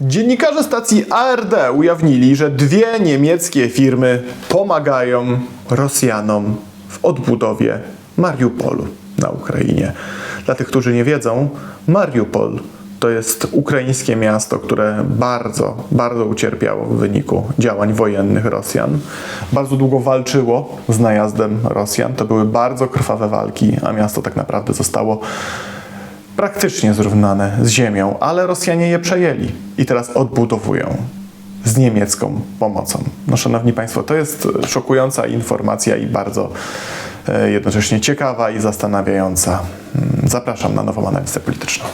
Dziennikarze stacji ARD ujawnili, że dwie niemieckie firmy pomagają Rosjanom w odbudowie Mariupolu na Ukrainie. Dla tych, którzy nie wiedzą, Mariupol to jest ukraińskie miasto, które bardzo, bardzo ucierpiało w wyniku działań wojennych Rosjan. Bardzo długo walczyło z najazdem Rosjan. To były bardzo krwawe walki, a miasto tak naprawdę zostało praktycznie zrównane z ziemią, ale Rosjanie je przejęli i teraz odbudowują z niemiecką pomocą. No, szanowni Państwo, to jest szokująca informacja i bardzo e, jednocześnie ciekawa i zastanawiająca. Mm, Zapraszam na nową analizę polityczną.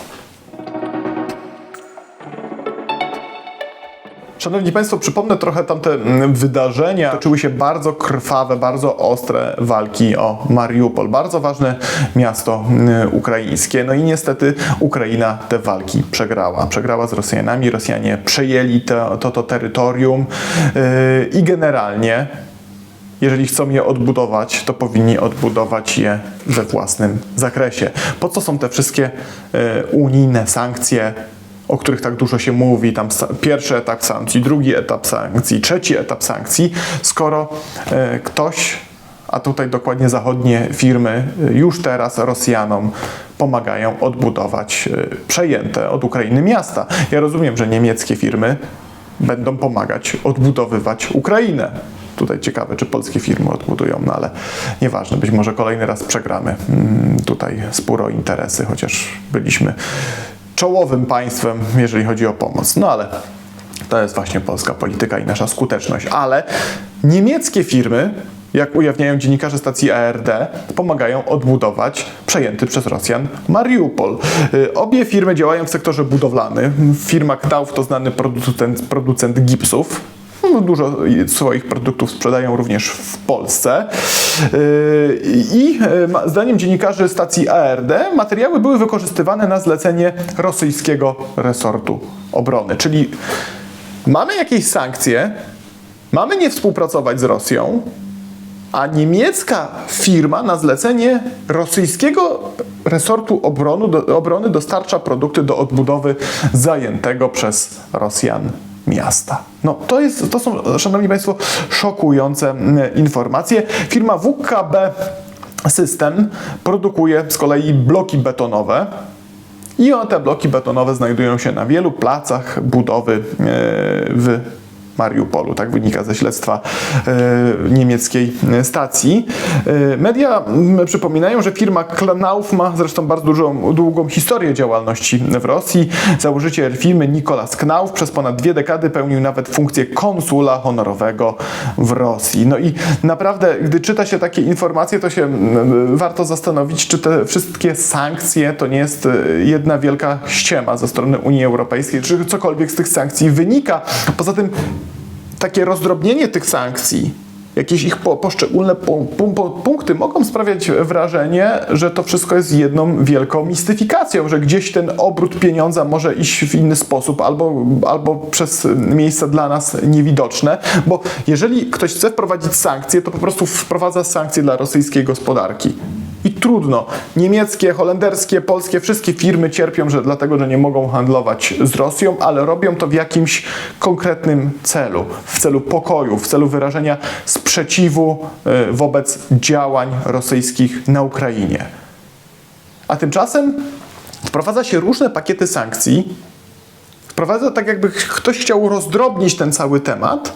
Szanowni Państwo, przypomnę trochę tamte mm, wydarzenia. Toczyły się bardzo krwawe, bardzo ostre walki o Mariupol. Bardzo ważne miasto mm, ukraińskie. No i niestety Ukraina te walki przegrała. Przegrała z Rosjanami. Rosjanie przejęli to, to, to terytorium yy, i generalnie jeżeli chcą je odbudować, to powinni odbudować je we własnym zakresie. Po co są te wszystkie e, unijne sankcje, o których tak dużo się mówi, tam pierwszy etap sankcji, drugi etap sankcji, trzeci etap sankcji, skoro e, ktoś, a tutaj dokładnie zachodnie firmy, e, już teraz Rosjanom pomagają odbudować e, przejęte od Ukrainy miasta. Ja rozumiem, że niemieckie firmy będą pomagać odbudowywać Ukrainę. Tutaj ciekawe, czy polskie firmy odbudują, no ale nieważne, być może kolejny raz przegramy mm, tutaj spór o interesy, chociaż byliśmy czołowym państwem, jeżeli chodzi o pomoc. No ale to jest właśnie polska polityka i nasza skuteczność. Ale niemieckie firmy, jak ujawniają dziennikarze stacji ARD, pomagają odbudować przejęty przez Rosjan Mariupol. Y, Obie firmy działają w sektorze budowlanym. Firma Knauf to znany producent, producent gipsów. No, Dużo swoich produktów sprzedają również w Polsce. Yy, I ma- zdaniem dziennikarzy stacji ARD materiały były wykorzystywane na zlecenie rosyjskiego resortu obrony. Czyli mamy jakieś sankcje, mamy nie współpracować z Rosją, a niemiecka firma na zlecenie rosyjskiego resortu obronu, do, obrony dostarcza produkty do odbudowy zajętego przez Rosjan miasta. No to, jest, to są, szanowni państwo, szokujące mm, informacje. Firma WKB System produkuje z kolei bloki betonowe, i te bloki betonowe znajdują się na wielu placach budowy e, w Mariupolu. Tak wynika ze śledztwa e, niemieckiej stacji. E, media przypominają, że firma Knauf ma zresztą bardzo dużą, długą historię działalności w Rosji. Założyciel firmy Nikolas Knauf przez ponad dwie dekady pełnił nawet funkcję konsula honorowego w Rosji. No i naprawdę, gdy czyta się takie informacje, to się warto zastanowić, czy te wszystkie sankcje to nie jest e, jedna wielka ściema ze strony Unii Europejskiej, czy cokolwiek z tych sankcji wynika. Poza tym takie rozdrobnienie tych sankcji, jakieś ich po, poszczególne pu, pu, pu, punkty mogą sprawiać wrażenie, że to wszystko jest jedną wielką mistyfikacją, że gdzieś ten obrót pieniądza może iść w inny sposób albo, albo przez miejsca dla nas niewidoczne, bo jeżeli ktoś chce wprowadzić sankcje, to po prostu wprowadza sankcje dla rosyjskiej gospodarki. I trudno. Niemieckie, holenderskie, polskie, wszystkie firmy cierpią, że dlatego, że nie mogą handlować z Rosją, ale robią to w jakimś konkretnym celu. W celu pokoju, w celu wyrażenia sprzeciwu e, wobec działań rosyjskich na Ukrainie. A tymczasem wprowadza się różne pakiety sankcji. Wprowadza tak, jakby ktoś chciał rozdrobnić ten cały temat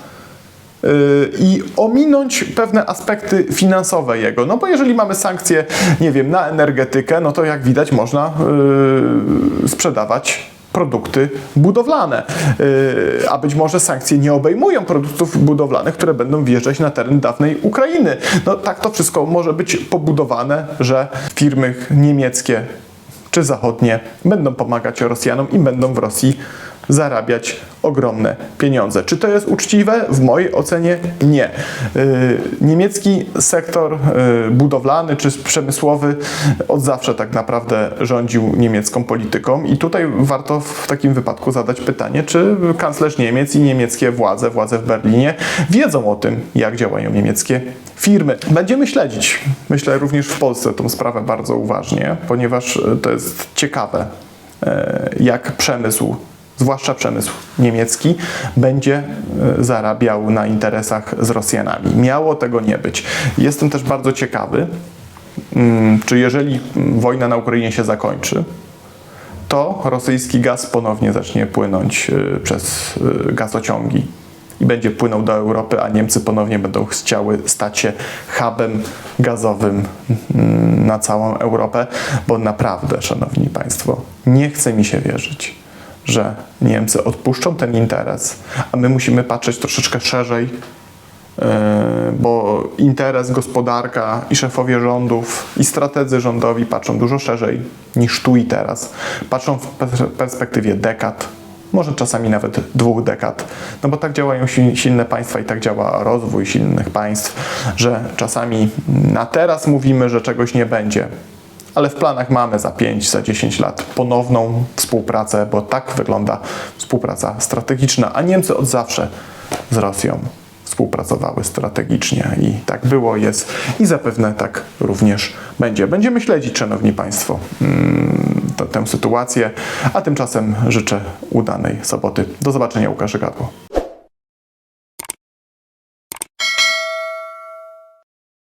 i ominąć pewne aspekty finansowe jego. No bo jeżeli mamy sankcje, nie wiem, na energetykę, no to jak widać można yy, sprzedawać produkty budowlane. Yy, a być może sankcje nie obejmują produktów budowlanych, które będą wjeżdżać na teren dawnej Ukrainy. No tak to wszystko może być pobudowane, że firmy niemieckie czy zachodnie będą pomagać Rosjanom i będą w Rosji zarabiać ogromne pieniądze. Czy to jest uczciwe? W mojej ocenie nie. Yy, niemiecki sektor yy, budowlany czy przemysłowy od zawsze tak naprawdę rządził niemiecką polityką i tutaj warto w takim wypadku zadać pytanie, czy kanclerz Niemiec i niemieckie władze, władze w Berlinie wiedzą o tym, jak działają niemieckie firmy. Będziemy śledzić, myślę również w Polsce tą sprawę bardzo uważnie, ponieważ to jest ciekawe, e, jak przemysł zwłaszcza przemysł niemiecki, będzie e, zarabiał na interesach z Rosjanami. Miało tego nie być. Jestem też bardzo ciekawy, mm, czy jeżeli wojna na Ukrainie się zakończy, to rosyjski gaz ponownie zacznie płynąć y, przez y, gazociągi i będzie płynął do Europy, a Niemcy ponownie będą chciały stać się hubem gazowym mm, na całą Europę, bo naprawdę, szanowni państwo, nie chce mi się wierzyć, że Niemcy odpuszczą ten interes, a my musimy patrzeć troszeczkę szerzej Yy, bo interes, gospodarka i szefowie rządów i strategzy rządowi patrzą dużo szerzej niż tu i teraz. Patrzą w pers- perspektywie dekad, może czasami nawet dwóch dekad, no bo tak działają si- silne państwa i tak działa rozwój silnych państw, że czasami na teraz mówimy, że czegoś nie będzie, ale w planach mamy za 5, za 10 lat ponowną współpracę, bo tak wygląda współpraca strategiczna, a Niemcy od zawsze z Rosją współpracowały strategicznie i tak było, jest i zapewne tak również będzie. Będziemy śledzić, Szanowni Państwo, mm, tę sytuację, a tymczasem życzę udanej soboty. Do zobaczenia, Łukasz Gadło.